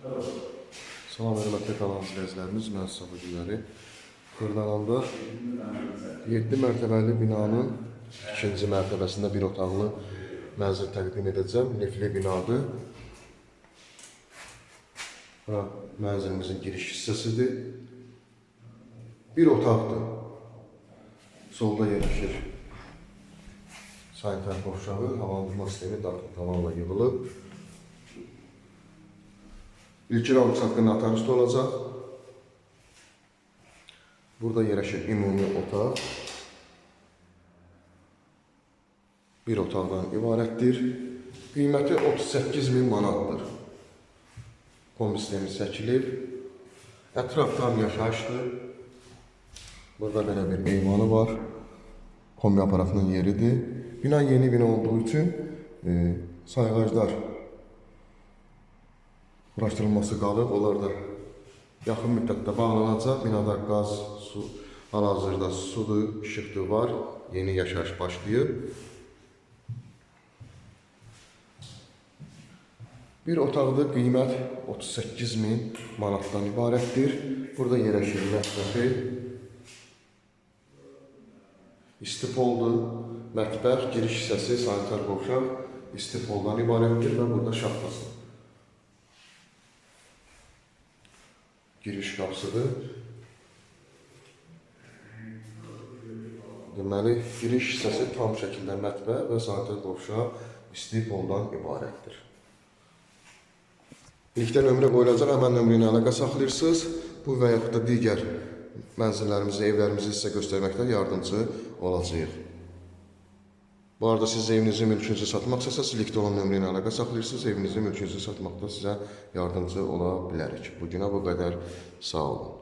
Salam hörmətli kanal izləyicilərimiz, mən Sabı Güləri. Kırdananda 7 mərtəbəli binanın ikinci mərtəbəsində bir otaqlı mənzil təqdim edəcəm. Lifli binadır. Bura mənzilimizin giriş hissəsidir. Bir otaqdır. Solda yerləşir sanitar qovşağı, havalandırma sistemi tamamla yığılıb. İlkin alış haqqında atar üstü olacaq. Burada yerləşir ümumi otaq. Bir otaqdan ibarətdir. Qiyməti 38 min manatdır. Kombi sistemi çəkilib. Ətraf tam yaşayışdır. Burada belə bir eyvanı var. Kombi aparatının yeridir. Bina yeni bina olduğu üçün e, sayğaclar quraşdırılması qalıb. Onlar da yaxın müddətdə bağlanacaq. Binada qaz, su, hal-hazırda sudur, işıqdır var. Yeni yaşayış başlayıb. Bir otaqda qiymət 38 min manatdan ibarətdir. Burada yerləşir mətbəxi, İstipoldur, mətbəx, giriş hissəsi, sanitar qovşaq istipoldan ibarətdir və burada şaxtası. Giriş qapısıdır. Deməli, giriş hissəsi tam şəkildə mətbəx və sanitar qovşaq istipoldan ibarətdir. Birlikdə nömrə qoyulacaq, həmən nömrə ilə əlaqə saxlayırsınız. Bu və yaxud da digər mənzillərimizi, evlərimizi sizə göstərməkdə yardımcı olacağıq. Bu arada siz evinizi, mülkünüzü satmaq istəsəniz, likdə olan nömrə ilə əlaqə saxlayırsınız, evinizi, mülkünüzü satmaqda sizə yardımcı ola bilərik. Bu günə bu qədər. Sağ olun.